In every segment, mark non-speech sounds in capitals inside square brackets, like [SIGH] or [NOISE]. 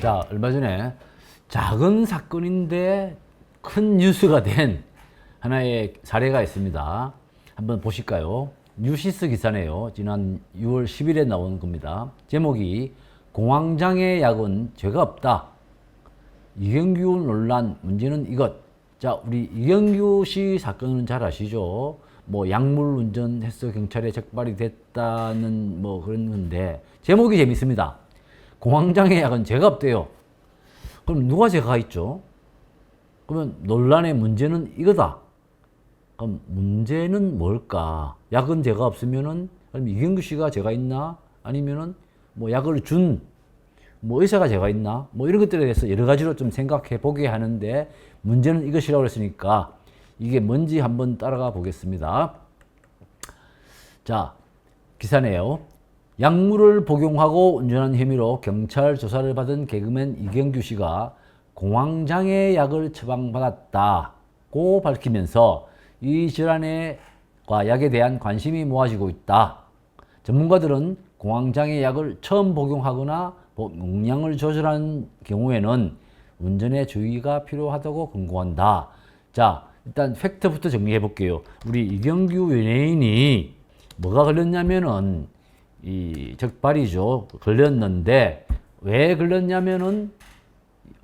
자, 얼마 전에 작은 사건인데 큰 뉴스가 된 하나의 사례가 있습니다. 한번 보실까요? 뉴시스 기사네요. 지난 6월 10일에 나온 겁니다. 제목이 공황장애 약은 죄가 없다. 이경규 논란 문제는 이것. 자, 우리 이경규 씨 사건은 잘 아시죠? 뭐 약물 운전해서 경찰에 적발이 됐다는 뭐 그런 건데 제목이 재밌습니다. 공황장애 약은 죄가 없대요. 그럼 누가 죄가 있죠? 그러면 논란의 문제는 이거다. 그럼 문제는 뭘까? 약은 죄가 없으면은 그럼 이경규 씨가 죄가 있나? 아니면은 뭐 약을 준 뭐 의사가 죄가 있나? 뭐 이런 것들에 대해서 여러 가지로 좀 생각해 보게 하는데 문제는 이것이라고 했으니까 이게 뭔지 한번 따라가 보겠습니다. 자, 기사네요. 약물을 복용하고 운전한 혐의로 경찰 조사를 받은 개그맨 이경규 씨가 공황장애 약을 처방받았다고 밝히면서 이 질환과 약에 대한 관심이 모아지고 있다. 전문가들은 공황장애 약을 처음 복용하거나 용량을 조절하는 경우에는 운전에 주의가 필요하다고 권고한다. 자, 일단 팩트부터 정리해 볼게요. 우리 이경규 연예인이 뭐가 걸렸냐면은 이 적발이죠. 걸렸는데 왜 걸렸냐면은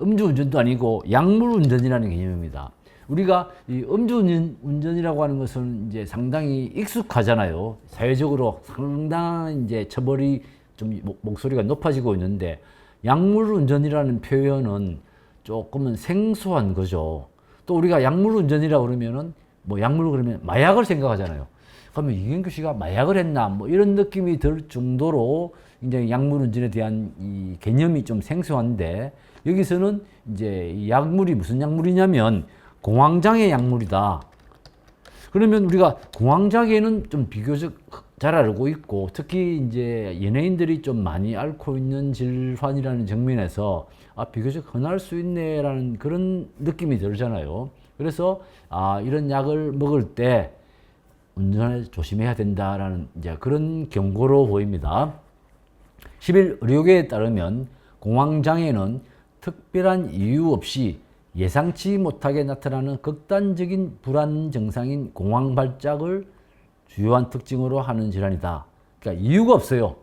음주운전도 아니고 약물운전이라는 개념입니다. 우리가 이 음주운전이라고 하는 것은 이제 상당히 익숙하잖아요. 사회적으로 상당한 이제 처벌이 좀 목- 목소리가 높아지고 있는데 약물운전이라는 표현은 조금은 생소한 거죠. 또 우리가 약물운전이라고 그러면은 뭐 약물 그러면 마약을 생각하잖아요. 그러면 이경규 씨가 마약을 했나 뭐 이런 느낌이 들 정도로 굉장히 약물 운전에 대한 이 개념이 좀 생소한데 여기서는 이제 이 약물이 무슨 약물이냐면 공황장애 약물이다. 그러면 우리가 공황장애는 좀 비교적 잘 알고 있고 특히 이제 연예인들이 좀 많이 앓고 있는 질환이라는 측면에서 아 비교적 흔할 수 있네라는 그런 느낌이 들잖아요. 그래서 아 이런 약을 먹을 때 운전을 조심해야 된다라는 이제 그런 경고로 보입니다. 10일 의료계에 따르면 공황장애는 특별한 이유 없이 예상치 못하게 나타나는 극단적인 불안 증상인 공황 발작을 주요한 특징으로 하는 질환이다. 그러니까 이유가 없어요.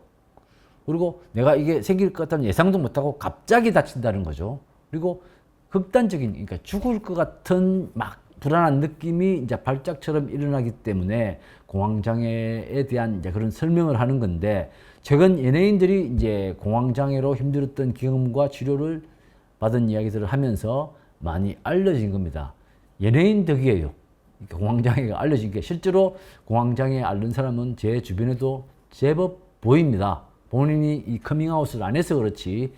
그리고 내가 이게 생길 것 같다는 예상도 못하고 갑자기 다친다는 거죠. 그리고 극단적인, 그러니까 죽을 것 같은 막 불안한 느낌이 이제 발작처럼 일어나기 때문에 공황장애에 대한 이제 그런 설명을 하는 건데 최근 연예인들이 이제 공황장애로 힘들었던 경험과 치료를 받은 이야기들을 하면서 많이 알려진 겁니다. 연예인 덕이에요. 공황장애가 알려진 게 실제로 공황장애 앓는 사람은 제 주변에도 제법 보입니다. 본인이 이 커밍아웃을 안 해서 그렇지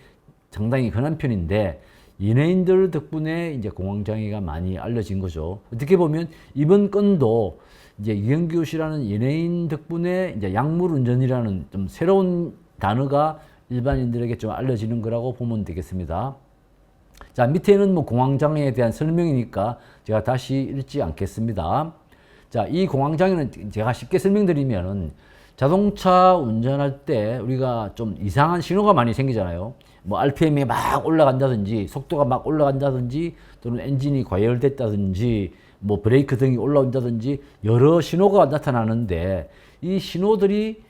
상당히 흔한 편인데 연예인들 덕분에 이제 공황장애가 많이 알려진 거죠. 어떻게 보면 이번 건도 이제 이경규 씨라는 연예인 덕분에 이제 약물 운전이라는 좀 새로운 단어가 일반인들에게 좀 알려지는 거라고 보면 되겠습니다. 자, 밑에는 뭐 공황장애에 대한 설명이니까 제가 다시 읽지 않겠습니다. 자, 이 공황장애는 제가 쉽게 설명드리면은 자동차 운전할 때 우리가 좀 이상한 신호가 많이 생기잖아요. 뭐 RPM이 막 올라간다든지 속도가 막 올라간다든지 또는 엔진이 과열됐다든지 뭐 브레이크 등이 올라온다든지 여러 신호가 나타나는데 이 신호들이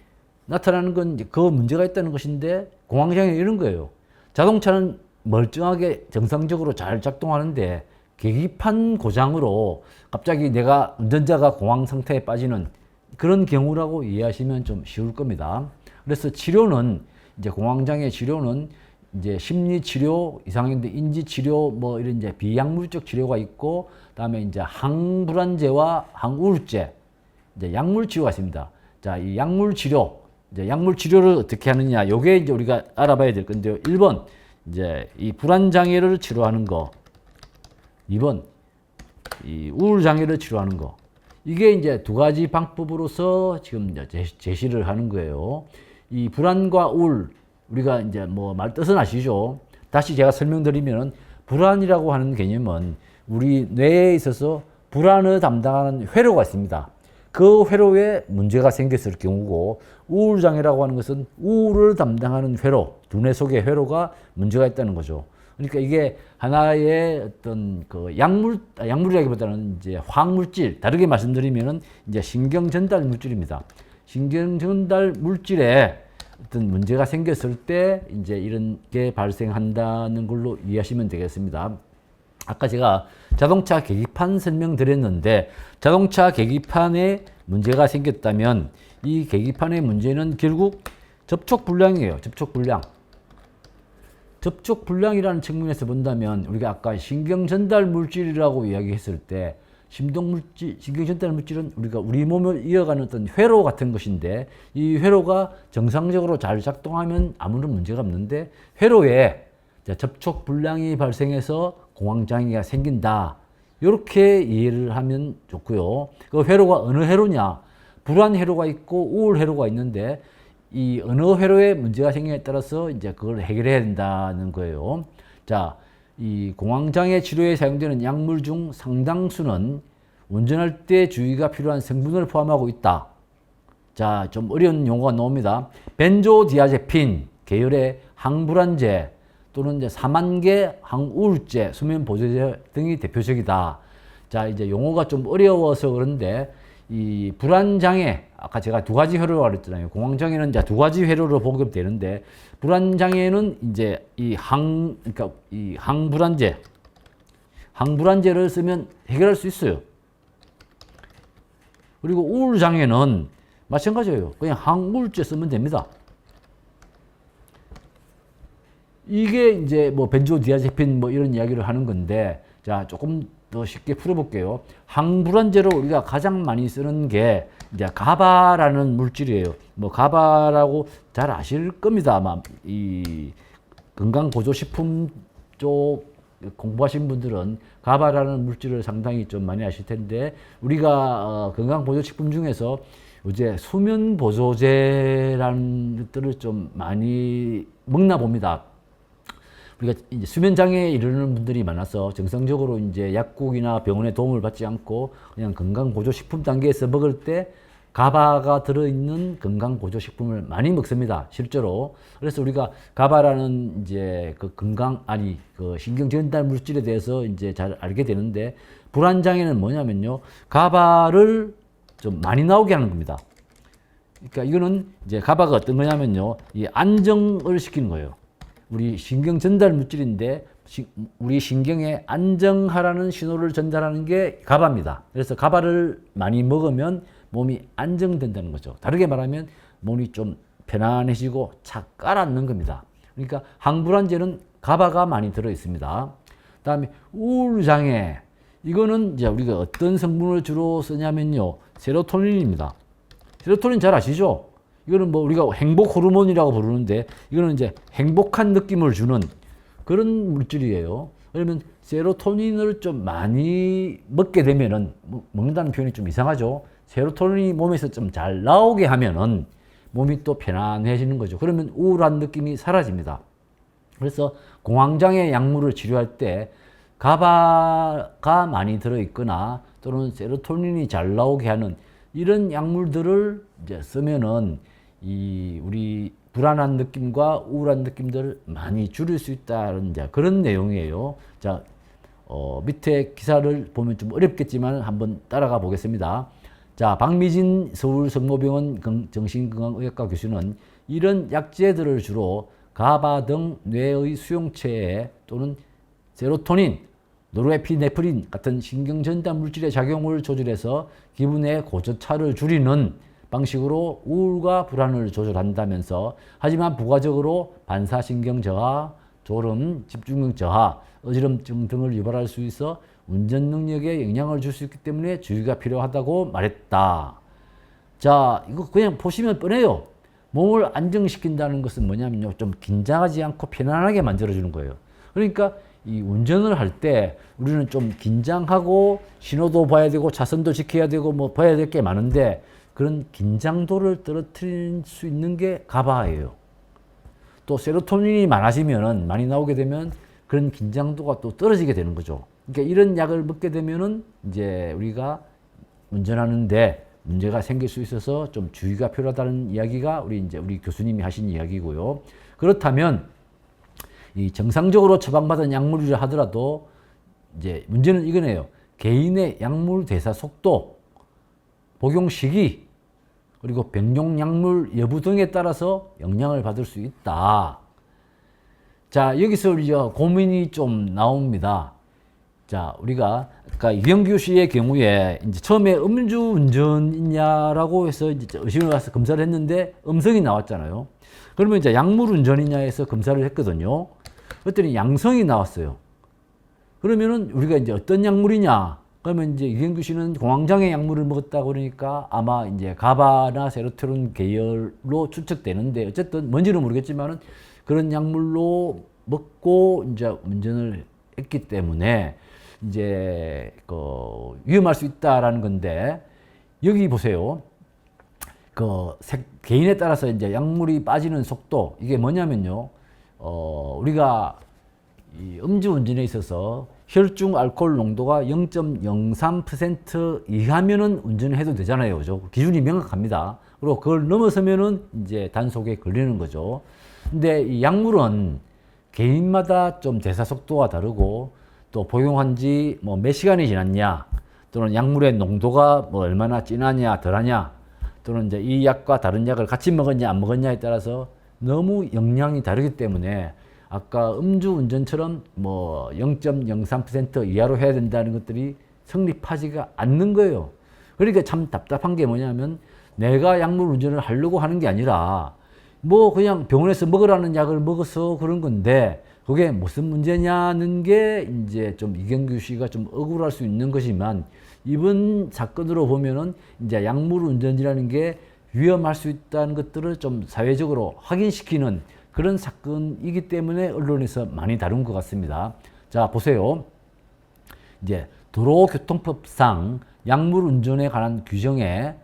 나타나는 건 그 문제가 있다는 것인데 공황장애 이런 거예요. 자동차는 멀쩡하게 정상적으로 잘 작동하는데 계기판 고장으로 갑자기 내가 운전자가 공황 상태에 빠지는 그런 경우라고 이해하시면 좀 쉬울 겁니다. 그래서 치료는 이제 공황장애 치료는 이제 심리 치료, 이상인데 인지 치료 뭐 이런 이제 비약물적 치료가 있고 그다음에 이제 항불안제와 항우울제 이제 약물 치료가 있습니다. 자, 이 약물 치료 이제 약물 치료를 어떻게 하느냐 요게 이제 우리가 알아봐야 될 건데요. 1번 이제 이 불안 장애를 치료하는 거. 2번 이 우울 장애를 치료하는 거. 이게 이제 두 가지 방법으로서 지금 제시를 하는 거예요. 이 불안과 우울 우리가 이제 뭐 말 뜻은 아시죠? 다시 제가 설명드리면 불안이라고 하는 개념은 우리 뇌에 있어서 불안을 담당하는 회로가 있습니다. 그 회로에 문제가 생겼을 경우고 우울장애라고 하는 것은 우울을 담당하는 회로, 두뇌 속의 회로가 문제가 있다는 거죠. 그러니까 이게 하나의 어떤 그 약물, 아, 약물이라기보다는 이제 화학물질, 다르게 말씀드리면은 이제 신경 전달 물질입니다. 신경 전달 물질에 어떤 문제가 생겼을 때 이제 이런 게 발생한다는 걸로 이해하시면 되겠습니다. 아까 제가 자동차 계기판 설명드렸는데 자동차 계기판에 문제가 생겼다면 이 계기판의 문제는 결국 접촉 불량이에요. 접촉 불량. 접촉 불량이라는 측면에서 본다면 우리가 아까 신경 전달 물질이라고 이야기했을 때 심동 물질, 신경 전달 물질은 우리가 우리 몸을 이어가는 어떤 회로 같은 것인데 이 회로가 정상적으로 잘 작동하면 아무런 문제가 없는데 회로에 자, 접촉 불량이 발생해서 공황 장애가 생긴다. 이렇게 이해를 하면 좋고요. 그 회로가 어느 회로냐? 불안 회로가 있고 우울 회로가 있는데 이 어느 회로에 문제가 생기냐에 따라서 이제 그걸 해결해야 된다는 거예요. 자, 이 공황장애 치료에 사용되는 약물 중 상당수는 운전할 때 주의가 필요한 성분을 포함하고 있다. 자, 좀 어려운 용어가 나옵니다. 벤조디아제핀 계열의 항불안제 또는 이제 사만계 항우울제, 수면 보조제 등이 대표적이다. 자, 이제 용어가 좀 어려워서 그런데 이 불안 장애 아까 제가 두 가지 회로라고 그랬잖아요. 공황 장애는 이제 두 가지 회로로 보게 되는데 불안 장애는 이제 이 항 그러니까 이 항불안제 항불안제를 쓰면 해결할 수 있어요. 그리고 우울 장애는 마찬가지예요. 그냥 항우울제 쓰면 됩니다. 이게 이제 뭐 벤조디아제핀 뭐 이런 이야기를 하는 건데 자 조금 더 쉽게 풀어볼게요. 항불안제로 우리가 가장 많이 쓰는 게 이제 가바라는 물질이에요. 뭐 가바라고 잘 아실 겁니다. 아마 이 건강보조식품 쪽 공부하신 분들은 가바라는 물질을 상당히 좀 많이 아실 텐데 우리가 어, 건강보조식품 중에서 이제 수면보조제라는 것들을 좀 많이 먹나 봅니다. 우리가 이제 수면 장애에 이르는 분들이 많아서 정상적으로 이제 약국이나 병원의 도움을 받지 않고 그냥 건강 보조 식품 단계에서 먹을 때 가바가 들어있는 건강 보조 식품을 많이 먹습니다. 실제로. 그래서 우리가 가바라는 이제 그 건강 아니 그 신경 전달 물질에 대해서 이제 잘 알게 되는데 불안 장애는 뭐냐면요. 가바를 좀 많이 나오게 하는 겁니다. 그러니까 이거는 이제 가바가 어떤 거냐면요. 이 안정을 시키는 거예요. 우리 신경 전달 물질인데 시, 우리 신경에 안정하라는 신호를 전달하는 게 가바입니다. 그래서 가바를 많이 먹으면 몸이 안정된다는 거죠. 다르게 말하면 몸이 좀 편안해지고 착 깔아앉는 겁니다. 그러니까 항불안제는 가바가 많이 들어 있습니다. 다음에 우울장애 이거는 이제 우리가 어떤 성분을 주로 쓰냐면요 세로토닌입니다. 세로토닌 잘 아시죠? 이거는 뭐 우리가 행복 호르몬이라고 부르는데 이거는 이제 행복한 느낌을 주는 그런 물질이에요. 그러면 세로토닌을 좀 많이 먹게 되면은 뭐 먹는다는 표현이 좀 이상하죠. 세로토닌이 몸에서 좀 잘 나오게 하면은 몸이 또 편안해지는 거죠. 그러면 우울한 느낌이 사라집니다. 그래서 공황장애 약물을 치료할 때 가바가 많이 들어 있거나 또는 세로토닌이 잘 나오게 하는 이런 약물들을 이제 쓰면은 이 우리 불안한 느낌과 우울한 느낌들을 많이 줄일 수 있다는 이제 그런 내용이에요. 자, 어, 밑에 기사를 보면 좀 어렵겠지만 한번 따라가 보겠습니다. 자, 박미진 서울 성모병원 정신건강의학과 교수는 이런 약제들을 주로 가바 등 뇌의 수용체에 또는 세로토닌, 노르에피네프린 같은 신경전달 물질의 작용을 조절해서 기분의 고저차를 줄이는 방식으로 우울과 불안을 조절한다면서 하지만 부가적으로 반사신경 저하, 졸음, 집중력 저하, 어지럼증 등을 유발할 수 있어 운전 능력에 영향을 줄 수 있기 때문에 주의가 필요하다고 말했다. 자, 이거 그냥 보시면 뻔해요. 몸을 안정시킨다는 것은 뭐냐면요. 좀 긴장하지 않고 편안하게 만들어주는 거예요. 그러니까 이 운전을 할 때 우리는 좀 긴장하고 신호도 봐야 되고 차선도 지켜야 되고 뭐 봐야 될 게 많은데 그런 긴장도를 떨어뜨릴 수 있는 게 가바예요. 또 세로토닌이 많아지면은 많이 나오게 되면 그런 긴장도가 또 떨어지게 되는 거죠. 그러니까 이런 약을 먹게 되면은 이제 우리가 운전하는데 문제가 생길 수 있어서 좀 주의가 필요하다는 이야기가 우리 이제 우리 교수님이 하신 이야기고요. 그렇다면 이 정상적으로 처방받은 약물이라 하더라도 이제 문제는 이거네요. 개인의 약물 대사 속도, 복용 시기, 그리고 병용 약물 여부 등에 따라서 영향을 받을 수 있다. 자, 여기서 이제 고민이 좀 나옵니다. 자, 우리가 아까 이경규 씨의 경우에 이제 처음에 음주운전이냐라고 해서 이제 의심을 가서 검사를 했는데 음성이 나왔잖아요. 그러면 이제 약물운전이냐 해서 검사를 했거든요. 그랬더니 양성이 나왔어요. 그러면은 우리가 이제 어떤 약물이냐? 그러면 이제 이경규 씨는 공황장애 약물을 먹었다 그러니까 아마 이제 가바나 세로토닌 계열로 추측되는데 어쨌든 뭔지는 모르겠지만은 그런 약물로 먹고 이제 운전을 했기 때문에 이제 그 위험할 수 있다라는 건데 여기 보세요. 그 색- 개인에 따라서 이제 약물이 빠지는 속도 이게 뭐냐면요. 어 우리가 이 음주 운전에 있어서 혈중 알코올 농도가 0.03% 이하면은 운전을 해도 되잖아요. 그죠? 기준이 명확합니다. 그리고 그걸 넘어서면은 이제 단속에 걸리는 거죠. 근데 이 약물은 개인마다 좀 대사 속도가 다르고 또 복용한 지 뭐 몇 시간이 지났냐 또는 약물의 농도가 뭐 얼마나 진하냐 덜하냐 또는 이제 이 약과 다른 약을 같이 먹었냐 안 먹었냐에 따라서 너무 영향이 다르기 때문에 아까 음주 운전처럼 뭐 0.03% 이하로 해야 된다는 것들이 성립하지가 않는 거예요. 그러니까 참 답답한 게 뭐냐면 내가 약물 운전을 하려고 하는 게 아니라 뭐 그냥 병원에서 먹으라는 약을 먹어서 그런 건데 그게 무슨 문제냐는 게 이제 좀 이경규 씨가 좀 억울할 수 있는 것이지만 이번 사건으로 보면은 이제 약물 운전이라는 게 위험할 수 있다는 것들을 좀 사회적으로 확인시키는 그런 사건이기 때문에 언론에서 많이 다룬 것 같습니다. 자, 보세요. 이제 도로교통법상 약물 운전에 관한 규정에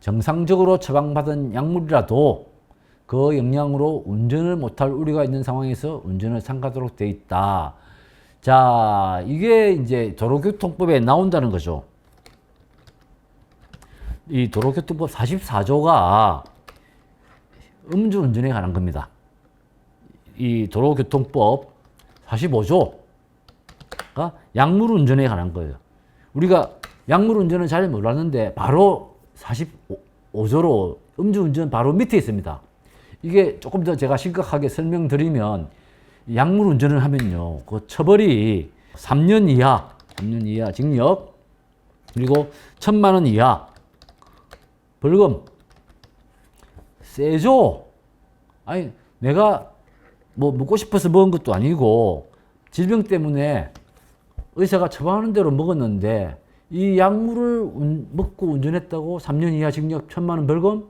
정상적으로 처방받은 약물이라도 그 영향으로 운전을 못할 우려가 있는 상황에서 운전을 삼가도록 돼 있다. 자, 이게 이제 도로교통법에 나온다는 거죠. 이 도로교통법 44조가 음주운전에 관한 겁니다. 이 도로교통법 45조가 약물 운전에 관한 거예요. 우리가 약물 운전은 잘 몰랐는데 바로 45조로 음주 운전 바로 밑에 있습니다. 이게 조금 더 제가 심각하게 설명드리면 약물 운전을 하면요. 그 처벌이 3년 이하, 3년 이하 징역 그리고 천만 원 이하 벌금 세죠. 아니 내가 뭐 먹고 싶어서 먹은 것도 아니고 질병 때문에 의사가 처방하는 대로 먹었는데 이 약물을 운- 먹고 운전했다고 3년 이하 징역 천만 원 벌금?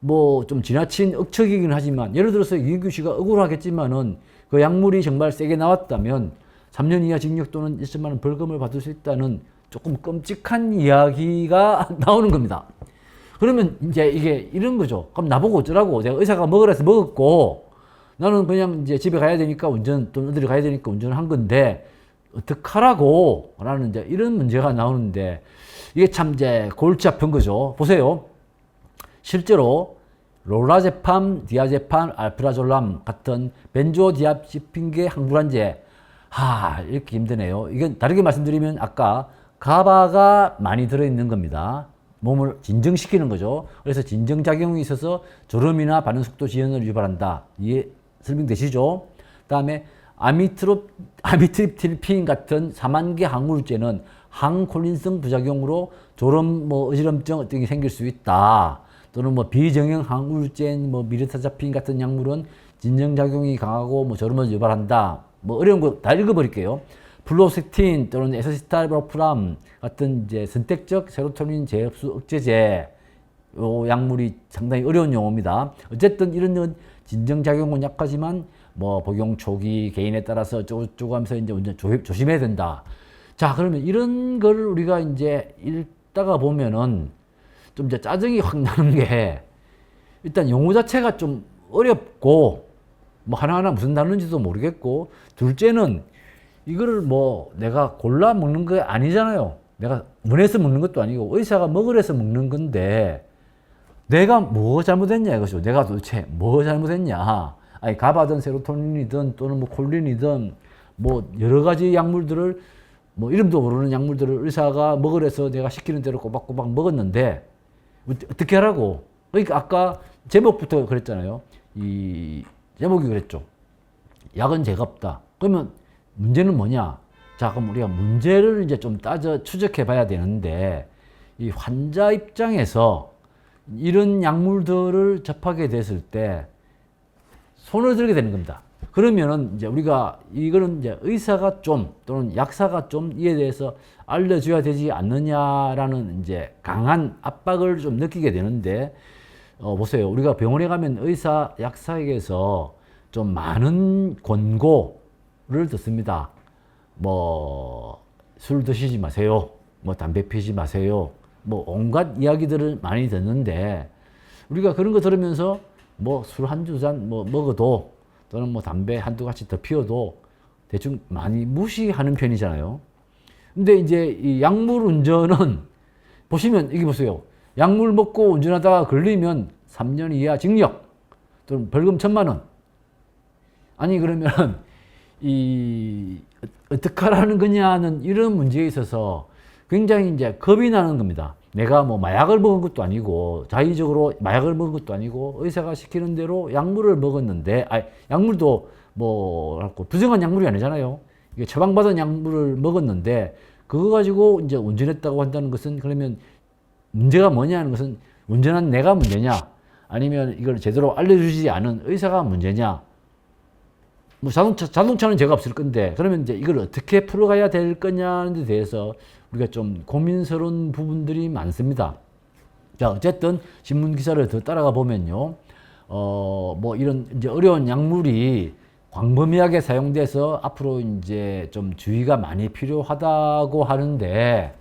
뭐 좀 지나친 억척이긴 하지만 예를 들어서 이인규 씨가 억울하겠지만은 그 약물이 정말 세게 나왔다면 3년 이하 징역 또는 1천만 원 벌금을 받을 수 있다는 조금 끔찍한 이야기가 [LAUGHS] 나오는 겁니다. 그러면 이제 이게 이런 거죠. 그럼 나보고 어쩌라고? 내가 의사가 먹으라 해서 먹었고 나는 그냥 이제 집에 가야 되니까 운전 또 어디를 가야 되니까 운전을 한 건데 어떡하라고? 라는 이제 이런 문제가 나오는데 이게 참 이제 골치 아픈 거죠. 보세요. 실제로 롤라제팜, 디아제팜, 알프라졸람 같은 벤조디아ze핀계 항불안제 하 이렇게 힘드네요. 이건 다르게 말씀드리면 아까 가바가 많이 들어있는 겁니다. 몸을 진정시키는 거죠. 그래서 진정작용이 있어서 졸음이나 반응 속도 지연을 유발한다. 이해 설명되시죠? 그다음에 아미트롭 아미트립틴 같은 사만계 항우울제는 항콜린성 부작용으로 졸음, 뭐 어지럼증 어떤 게 생길 수 있다. 또는 뭐 비정형 항우울제인 뭐 미르타자핀 같은 약물은 진정작용이 강하고 뭐 졸음을 유발한다. 뭐 어려운 거 다 읽어버릴게요. 플로sek틴 또는 에서시탈브로프람 같은 이제 선택적 세로토닌 재흡수 억제제 요 약물이 상당히 어려운 용어입니다. 어쨌든 이런 건 진정작용은 약하지만 뭐 복용 초기 개인에 따라서 어쩌고저쩌고 하면서 이제 운전 조, 조심해야 된다. 자, 그러면 이런 걸 우리가 이제 읽다가 보면은 좀 이제 짜증이 확 나는 게 일단 용어 자체가 좀 어렵고 뭐 하나하나 무슨 단어인지도 모르겠고 둘째는 이거를 뭐 내가 골라 먹는 게 아니잖아요. 내가 원해서 먹는 것도 아니고 의사가 먹으래서 먹는 건데 내가 뭐 잘못했냐 이것이죠. 내가 도대체 뭐 잘못했냐. 아니 가바든 세로토닌이든 또는 뭐 콜린이든 뭐 여러 가지 약물들을 뭐 이름도 모르는 약물들을 의사가 먹으래서 내가 시키는 대로 꼬박꼬박 먹었는데 어떻- 어떻게 하라고? 그러니까 아까 제목부터 그랬잖아요. 이 제목이 그랬죠. 약은 죄가 없다. 그러면 문제는 뭐냐? 자, 그럼 우리가 문제를 이제 좀 따져 추적해 봐야 되는데, 이 환자 입장에서 이런 약물들을 접하게 됐을 때 손을 들게 되는 겁니다. 그러면은 이제 우리가 이거는 이제 의사가 좀 또는 약사가 좀 이에 대해서 알려줘야 되지 않느냐라는 이제 강한 압박을 좀 느끼게 되는데 어 보세요. 우리가 병원에 가면 의사 약사에게서 좀 많은 권고를 듣습니다. 뭐 술 드시지 마세요. 뭐 담배 피지 마세요. 뭐 온갖 이야기들을 많이 듣는데 우리가 그런 거 들으면서 뭐 술 한 두 잔 뭐 먹어도 또는 뭐 담배 한두 가지 더 피워도 대충 많이 무시하는 편이잖아요. 근데 이제 이 약물 운전은 [LAUGHS] 보시면 여기 보세요. 약물 먹고 운전하다가 걸리면 3년 이하 징역 또는 벌금 천만 원. 아니 그러면 [LAUGHS] 이 어떻게 하라는 거냐는 이런 문제에 있어서 굉장히 이제 겁이 나는 겁니다. 내가 뭐 마약을 먹은 것도 아니고 자의적으로 마약을 먹은 것도 아니고 의사가 시키는 대로 약물을 먹었는데 아 약물도 뭐랄고 부정한 약물이 아니잖아요. 이게 처방받은 약물을 먹었는데 그거 가지고 이제 운전했다고 한다는 것은 그러면 문제가 뭐냐는 것은 운전한 내가 문제냐 아니면 이걸 제대로 알려주지 않은 의사가 문제냐 뭐 자동차, 자동차는 죄가 없을 건데 그러면 이제 이걸 어떻게 풀어가야 될 거냐는 데 대해서 우리가 좀 고민스러운 부분들이 많습니다. 자, 어쨌든 신문 기사를 더 따라가 보면요. 어, 뭐 이런 이제 어려운 약물이 광범위하게 사용돼서 앞으로 이제 좀 주의가 많이 필요하다고 하는데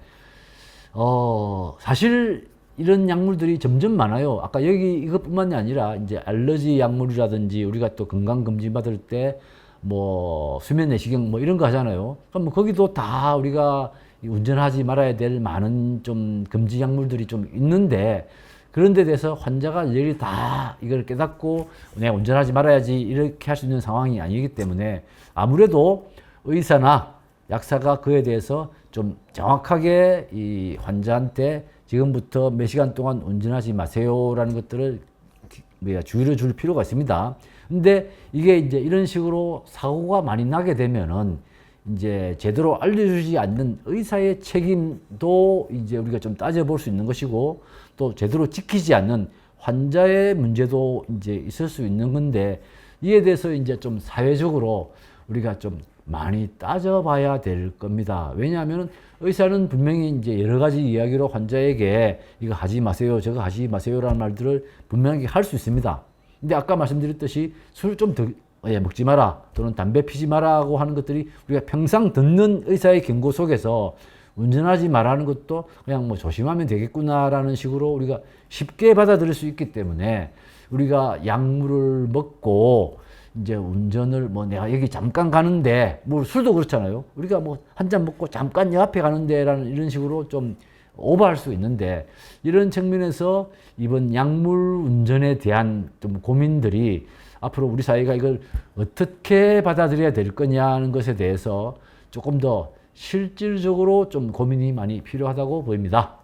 어, 사실 이런 약물들이 점점 많아요. 아까 여기 이것뿐만이 아니라 이제 알러지 약물이라든지 우리가 또 건강 검진 받을 때 뭐 수면 내시경 뭐 이런 거 하잖아요. 그럼 뭐 거기도 다 우리가 이 운전하지 말아야 될 많은 좀 금지 약물들이 좀 있는데 그런 데 대해서 환자가 일일이 다 이걸 깨닫고 내가 운전하지 말아야지 이렇게 할 수 있는 상황이 아니기 때문에 아무래도 의사나 약사가 그에 대해서 좀 정확하게 이 환자한테 지금부터 몇 시간 동안 운전하지 마세요라는 것들을 주의를 줄 필요가 있습니다. 근데 이게 이제 이런 식으로 사고가 많이 나게 되면은 이제 제대로 알려주지 않는 의사의 책임도 이제 우리가 좀 따져볼 수 있는 것이고 또 제대로 지키지 않는 환자의 문제도 이제 있을 수 있는 건데 이에 대해서 이제 좀 사회적으로 우리가 좀 많이 따져봐야 될 겁니다. 왜냐하면 의사는 분명히 이제 여러 가지 이야기로 환자에게 이거 하지 마세요, 저거 하지 마세요라는 말들을 분명히 할 수 있습니다. 근데 아까 말씀드렸듯이 술좀 더, 예, 먹지 마라 또는 담배 피지 마라고 하는 것들이 우리가 평상 듣는 의사의 경고 속에서 운전하지 말라는 것도 그냥 뭐 조심하면 되겠구나라는 식으로 우리가 쉽게 받아들일 수 있기 때문에 우리가 약물을 먹고 이제 운전을 뭐 내가 여기 잠깐 가는데 뭐 술도 그렇잖아요. 우리가 뭐 한 잔 먹고 잠깐 여 앞에 가는데라는 이런 식으로 좀 오버할 수 있는데 이런 측면에서 이번 약물 운전에 대한 좀 고민들이 앞으로 우리 사회가 이걸 어떻게 받아들여야 될 거냐는 것에 대해서 조금 더 실질적으로 좀 고민이 많이 필요하다고 보입니다.